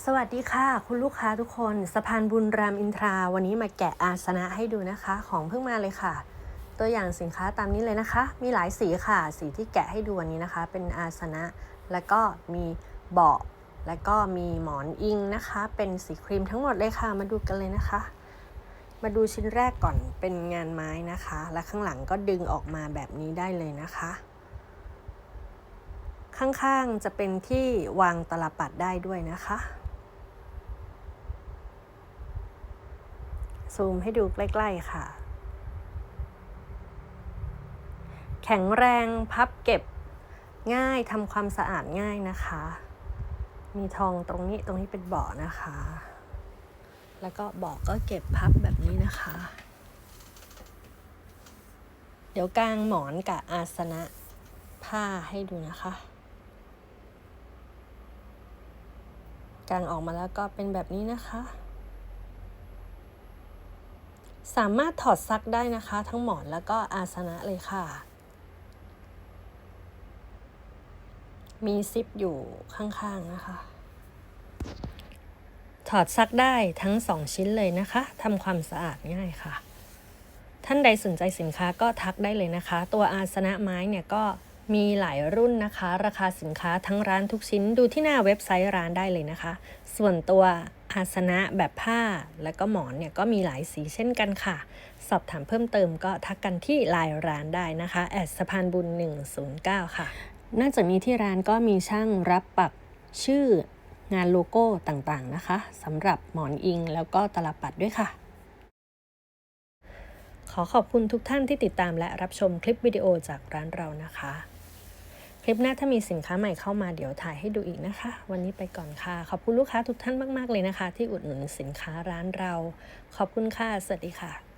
สวัสดีค่ะ คุณลูกค้าทุกคนสะพานบุญรามอินทราวันนี้มาแกะอาสนะให้ดูนะคะ ของเพิ่งมาเลยค่ะ ตัวอย่างสินค้าตามนี้เลยนะคะ มีหลายสีค่ะ สีที่แกะให้ดูวันนี้นะคะ เป็นอาสนะ แล้วก็มีเบาะแล้วก็มีหมอนอิงนะคะ เป็นสีครีมทั้งหมดเลยค่ะ มาดูกันเลยนะคะ มาดูชิ้นแรกก่อนเป็นงานไม้นะคะ และข้างหลังก็ดึงออกมาแบบนี้ได้เลยนะคะข้างๆ จะเป็นที่วางตลับปัดได้ด้วยนะคะ ซูมให้ดูใกล้ ๆ ค่ะ แข็งแรงพับเก็บง่ายทำความสะอาดง่ายนะคะ มีทองตรงนี้ตรงนี้เป็นเบาะนะคะ แล้วก็เบาะก็เก็บพับแบบนี้นะคะ เดี๋ยวกางหมอนกับอาสนะผ้าให้ดูนะคะกางออกมาแล้วก็เป็นแบบนี้นะคะ สามารถถอดซักได้นะคะ ทั้งหมอนแล้วก็อาสนะเลยค่ะ มีซิปอยู่ข้างๆนะคะ ถอดซักได้ทั้ง 2 ชิ้นเลยนะคะทำความสะอาดง่ายค่ะ ท่านใดสนใจสินค้าก็ทักได้เลยนะคะ ตัวอาสนะไม้เนี่ยก็ มีหลายรุ่นนะคะ ราคาสินค้าทั้งร้านทุกชิ้นดูที่หน้าเว็บไซต์ร้านได้เลยนะคะ ส่วนตัวอาสนะแบบผ้าและก็หมอนเนี่ยก็มีหลายสีเช่นกันค่ะ สอบถามเพิ่มเติมก็ทักกันที่ไลน์ร้านได้นะคะแอดสะพานบุญ 109 ค่ะ นอกจากนี้ที่ร้านก็มีช่างรับปักชื่องานโลโก้ต่างๆนะคะสำหรับหมอนอิงแล้วก็ตลับปัดด้วยค่ะ ขอขอบคุณทุกท่านที่ติดตามและรับชมคลิปวิดีโอจากร้านเรานะคะ คลิปหน้าถ้ามีสินค้าใหม่เข้ามาเดี๋ยวถ่ายให้ดูอีกนะคะ วันนี้ไปก่อนค่ะ ขอบคุณลูกค้าทุกท่านมาก ๆ เลยนะคะ ที่อุดหนุนสินค้าร้านเรา ขอบคุณค่ะ สวัสดีค่ะ